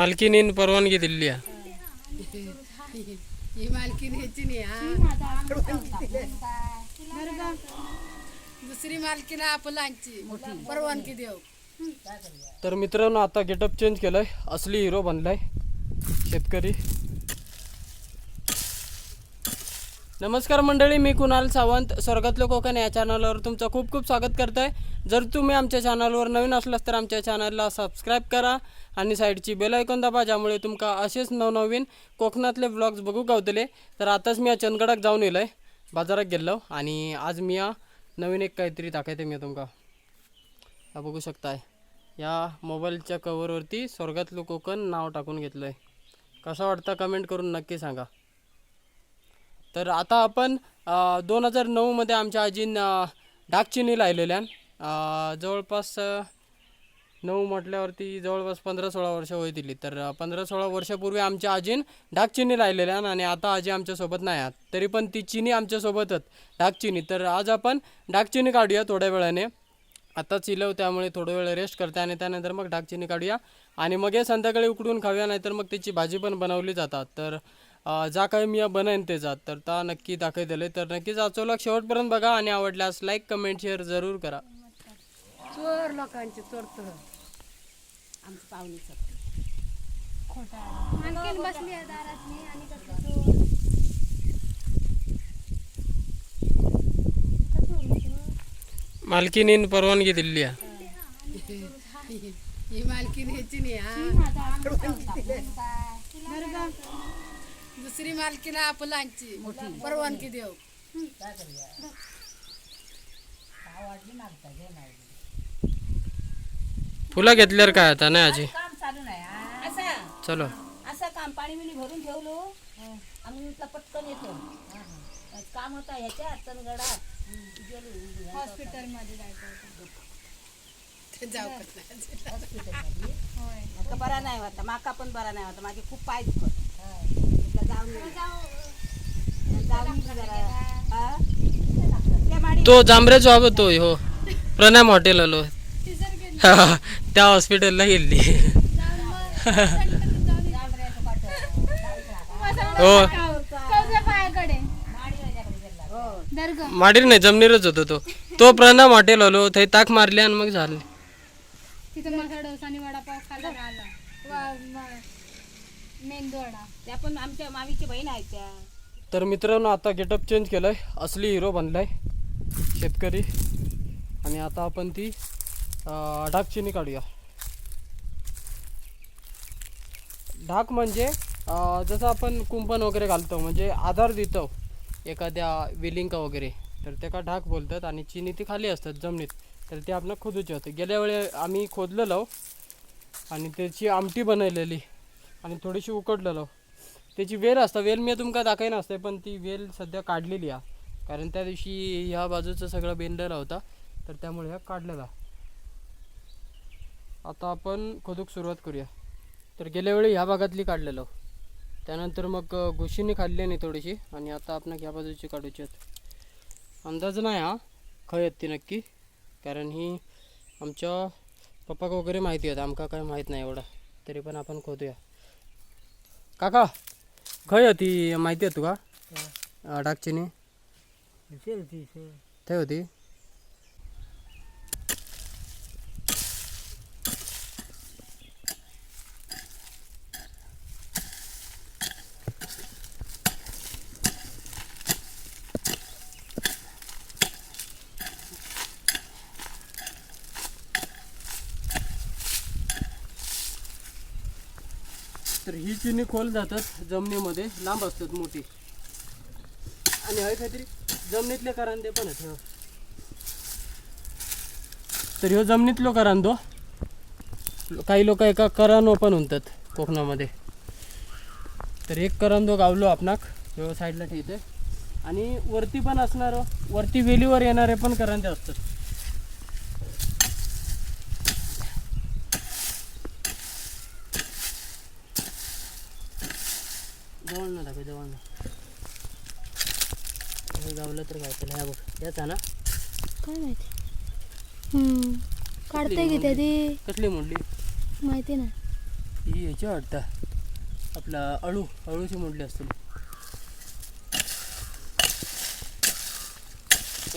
मालकीनीन परवानगी दिली आहे. ही नाही हा. दुसरी मालकीन आपलांची. परवानगी देऊ. तर मित्रांनो आता गेटअप चेंज केलंय. असली हिरो बनलाय. शेतकरी. नमस्कार मंडळी मी कुणाल सावंत स्वर्गातलं कोकण या चॅनलवर तुमचं खूप खूप स्वागत करतोय. जर तुम्ही आमच्या चॅनलवर नवीन असलास तर आमच्या चॅनलला सबस्क्राईब करा आणि साईडची बेल ऐकून दाबा ज्यामुळे तुमका असेच नवनवीन कोकणातले व्लॉग्स बघू गावतले. तर आताच मी या चंदगडाक जाऊन येलोय बाजारात गेलो आणि आज मी या नवीन एक काहीतरी दाखवते मी तुमका. हा बघू शकताय. या मोबाईलच्या कवरवरती स्वर्गातलं कोकण नाव टाकून घेतलं आहे कसा वाटतं कमेंट करून नक्की सांगा. तर आता आपण दोन हजार नऊमध्ये आमच्या आजीन डाकचिनी लायलेल्या जवळपास नऊ म्हटल्यावरती जवळपास पंधरा सोळा वर्ष होई दिली. तर पंधरा सोळा वर्षापूर्वी आमच्या आजीन डागचिनी लायलेल्या आणि आता आजी आमच्यासोबत नाही आहात. तरी पण ती चिनी आमच्यासोबतच डागचिनी. तर आज आपण डागचिनी काढूया थोड्या वेळाने. आता चिलव त्यामुळे थोडं वेळ रेस्ट करते आणि त्यानंतर मग डागचिनी काढूया. आणि मग हे संध्याकाळी उकडून खाऊया नाहीतर मग त्याची भाजी पण बनवली जातात. तर जा काही मी बनवेन ते जात. तर ता नक्की दाखवलेले तर नक्कीच आजचा शेवटपर्यंत बघा आणि आवडल्यास लाईक कमेंट शेअर जरूर करा. चोर लोकांचे चोर तर आमचं पाहुणे आणखीन बसली आहे दारात मी आणि कसं मालकीनीन परवानगी दिली आहे. ही मालकीन ह्याची नाही दुसरी मालकीन आपलांची परवानगी देऊ. फुलं घेतल्यावर काय आता? नाही आजी. काम चालू नाही हा. असं. चलो. असं काम पाणी बिणी भरून ठेवलो. आम्ही म्हटलं पटकन येतो. काम होता ह्याच्यात तनगडात गेलो. हॉस्पिटलमध्ये जायचं होतं. ते जाऊ करत नाही. हॉस्पिटलमध्ये? माका बरा नाही होता माका पण बरा नाही होता माझे खूप पाय दुखत. तो जांभरे जॉब होतो हो. प्रणाम हॉटेल आलो. त्या हॉस्पिटलला गेली. हो. माडीर नाही जमनीरच होतो तो. तो प्रणाम हॉटेल आलो थंय ताक मारली आणि मग झाले. तिथं वडापाव खायला आला मेंदू वडा. त्या पण आमच्या मामीची बहीण आहेत त्या. तर मित्रांनो आता गेटअप चेंज केलंय. असली हिरो बनलाय शेतकरी. आणि आता आपण ती ढाक चिनी काढूया. ढाक म्हणजे जसं आपण कुंपण वगैरे घालतो म्हणजे आधार देतो एखाद्या विलिंका वगैरे. तर त्याका ढाक बोलतात आणि चिनी ती खाली असतात जमिनीत. तर ते आपण खोदूचे होते. गेल्या वेळे आम्ही खोदलेलो आणि त्याची आमटी बनवलेली आणि थोडीशी उकडलेलो. त्याची वेल असता. वेल मी तुमका दाखय असते पण ती वेल सध्या काढलेली आहे. कारण त्या दिवशी ह्या बाजूचं सगळं बेंडला होता. तर त्यामुळे ह्या काढलेला आता आपण खोदूक सुरुवात करूया. तर गेल्या वेळी ह्या भागातली काढलेलो. त्यानंतर मग घुशीने खाल्ली नाही थोडीशी. आणि आता आपण ह्या बाजूची काढूची आहेत. अंदाज नाही हा. खय आहेत ती नक्की. कारण ही आमच्या पप्पाक वगैरे माहिती आहेत आमका काय माहीत नाही एवढं. तरी पण आपण खोदूया. काका! खय होती माहिती आहे तुका? डागचिनी थंय होती तर ही चिनी खोल जातात जमिनीमध्ये लांब असतात मोठी. आणि हवे काहीतरी जमिनीतले करांदे पण आहेत तर ह्यो जमिनीतलो करांदो. काही लोक एका करानो पण म्हणतात कोकणामध्ये. तर एक करांदो गावलो आपणाक ह्यो साईडला ठेवते आणि वरती पण असणार हो. वरती वेलीवर येणारे पण करांदे असतात. जवळ ना टाकू जवळ ना हे गावलं तर काय त्याला ह्या बघ याचा ना? काय माहिती? काढते की त्या ती कसली म्हणली माहिती नाही. ही याची वाटतं. आपला अळू अळूची मुंडली असतील.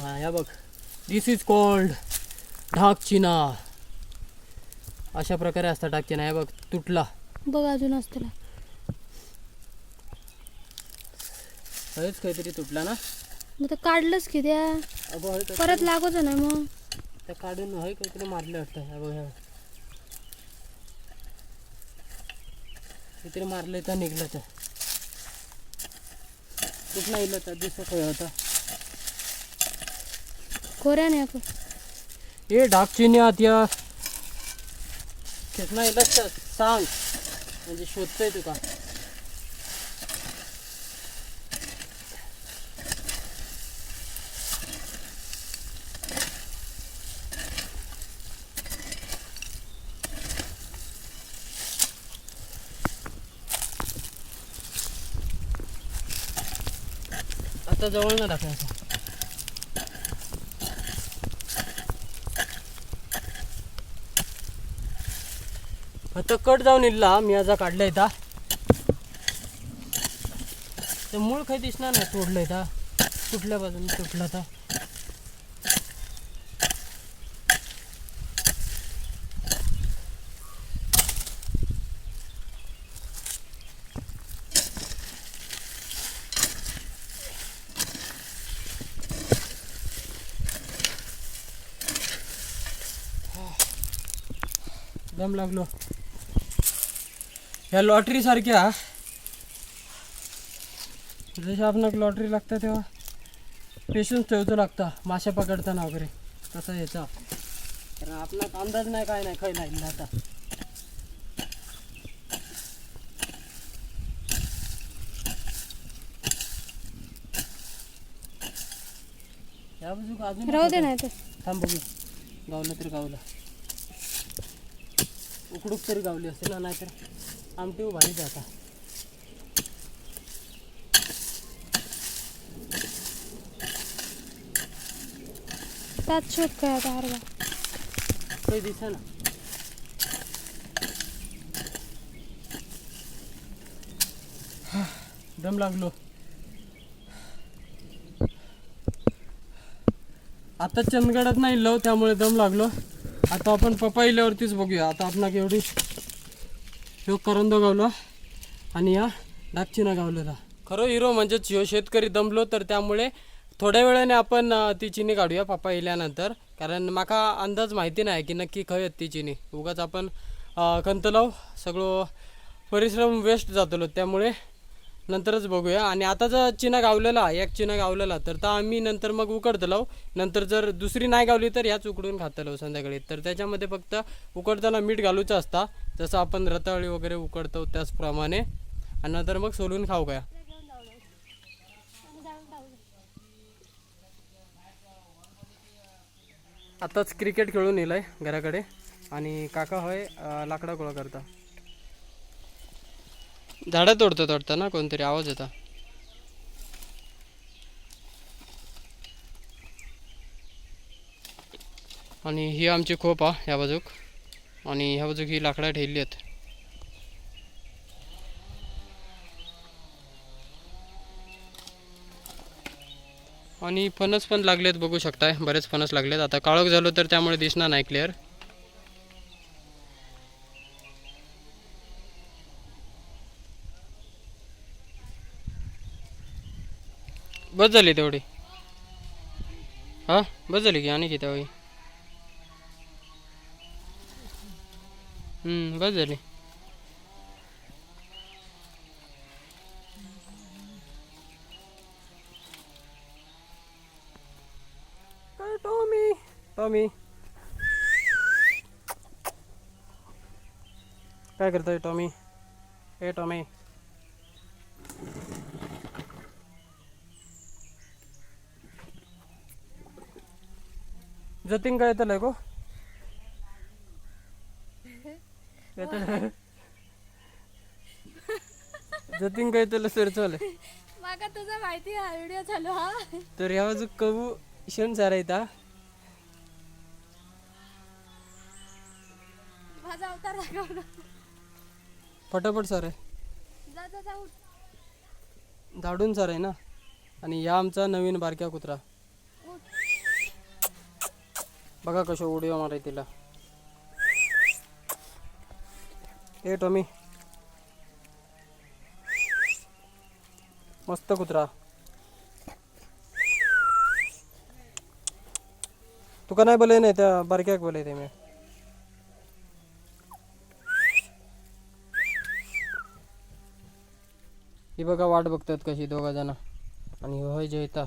हा या बघ. दिस इज कॉल्ड ढाकचिना. अशा प्रकारे असतात ढाकचिना. हे बघ तुटला. बघ अजून असतं हेच काहीतरी तुटला ना? मग तर काढलंच की त्या. अगं हे परत लागत नाही मग. त्या काढून हे काहीतरी मारले वाटतं. हे बघ हे बघ. काहीतरी मारले तर निघलं तर कुठला इलं तर दिसत होता खोऱ्याने आपण ये डाकचिन्यात या. कितना इलं तर सांग. म्हणजे शोधतोय तुका आता जवळ ना टाकायचं आता कट जाऊन इल्ला मी आज काढला इथं. ते मूळ काही दिसणार नाही तोडलं इथं. कुठल्या बाजूने तुटलं तर. दम लागलो. ह्या लॉटरी सारख्या. जशी आपणाक लॉटरी लागतं तेव्हा पेशन्स ठेवतो लागता मासे पकडताना वगैरे. तसा याचा. कारण आपणाक अंदाज नाही काय नाही खय नाही आता. या बाजूक अजून राहू दे नाही तर थांब बघू. गावलं तरी गावलं. उकडूक तरी गावली असते ना नाहीतर आमटी भारीच आता त्यात शोध काय आता काही दिसा ना. दम लागलो. आता चंदगडात नाही लव त्यामुळे दम लागलो. आता आपण पप्पा इल्यावरतीच बघूया. आता आपणाक एवढी ह्यो करंदो गावला. आणि या दागचिना गावलेला खरं हिरो म्हणजेच ह्यो शेतकरी दमलो तर त्यामुळे थोड्या वेळाने आपण ती चिनी काढूया पप्पा इल्यानंतर. कारण माका अंदाज माहिती नाही की नक्की खंय ती चिनी. उगाच आपण अं, कंतलाव सगळं परिश्रम वेस्ट जातलो त्यामुळे नंतरच बघूया. आणि आता जर चिना गावलेला एक चिना गावलेला तर तर आम्ही नंतर मग उकडतलो. नंतर जर दुसरी नाही गावली तर ह्याच उकडून खातलो संध्याकाळी. तर त्याच्यामध्ये फक्त उकडताना मीठ घालूचं असता. जसं आपण रताळी वगैरे उकडतो त्याचप्रमाणे. आणि नंतर मग सोलून खाऊ काय आताच क्रिकेट खेळून येलाय घराकडे. आणि काका होय लाकडा गोळा करता. झाडं तोडतं तोडतं ना कोणतरी आवाज येता. आणि ही आमची खोप हा ह्या बाजूक. आणि ह्या बाजूक ही लाकडं ठेवली आहेत. आणि फणस पण लागलेत बघू शकताय. बरेच फणस लागलेत. आता काळोख झालो तर त्यामुळे दिसणार नाही क्लिअर बस झाली तेवढी. हा बस झाली की आणि किती तेवढी बस झाली. काय टॉमी? टॉमी. काय करतोय टॉमी? ए टॉमी. जतीन काय येतलंय गो? जतीन काय येतलं सर चालय माका तुझा माहिती हा व्हिडिओ चालू हा. तर ह्या बाजू कबू शेण सारायता माझा अवतार दाखवला फटाफट सर आहे. जा जा जाऊ झाडून सर आहे ना? आणि या आमचा नवीन बारक्या कुत्रा. बघा कसे उडी माराय तिला ए टॉमी. मस्त कुत्रा. तुका नाही बोलाय नाही त्या बारक्याक बोलाय ते मी. ही बघा वाट बघतात कशी दोघा जण. आणि होय जयता.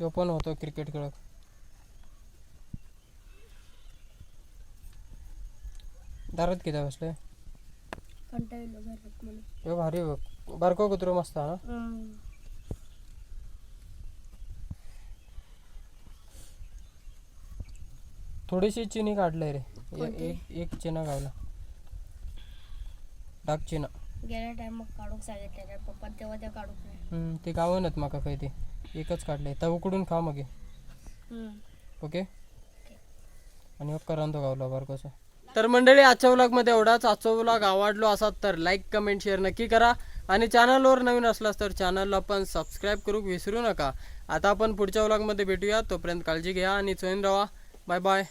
तो पण होतो क्रिकेट खेळत. दारात किती बसले? कंटाळलो घरात म्हणून. हे भारी बघ. बारको कुत्रो मस्त हा ना? थोडीशी चिनी काढलंय रे. ए- एक एक चिना गावला. डाक चिना. गेल्या टाइम काढूक सांगितलं पप्पा तेव्हा त्या काढूक नाही. हम्म, ते गावनच माका काय ते एकच काढले तर उकडून खा मग. हे. ओके? आणि मग करांतो गावला बारकोसा तर मंडळी आजच्या व्लॉगमध्ये एवढाच. आजचा व्लॉग आवडलो असाल तर लाईक कमेंट शेअर नक्की करा. आणि चॅनलवर नवीन असलास तर चॅनलला पण सबस्क्राईब करू. विसरू नका. आता आपण पुढच्या व्लॉगमध्ये भेटूया. तोपर्यंत काळजी घ्या आणि चोईन राहा. Bye bye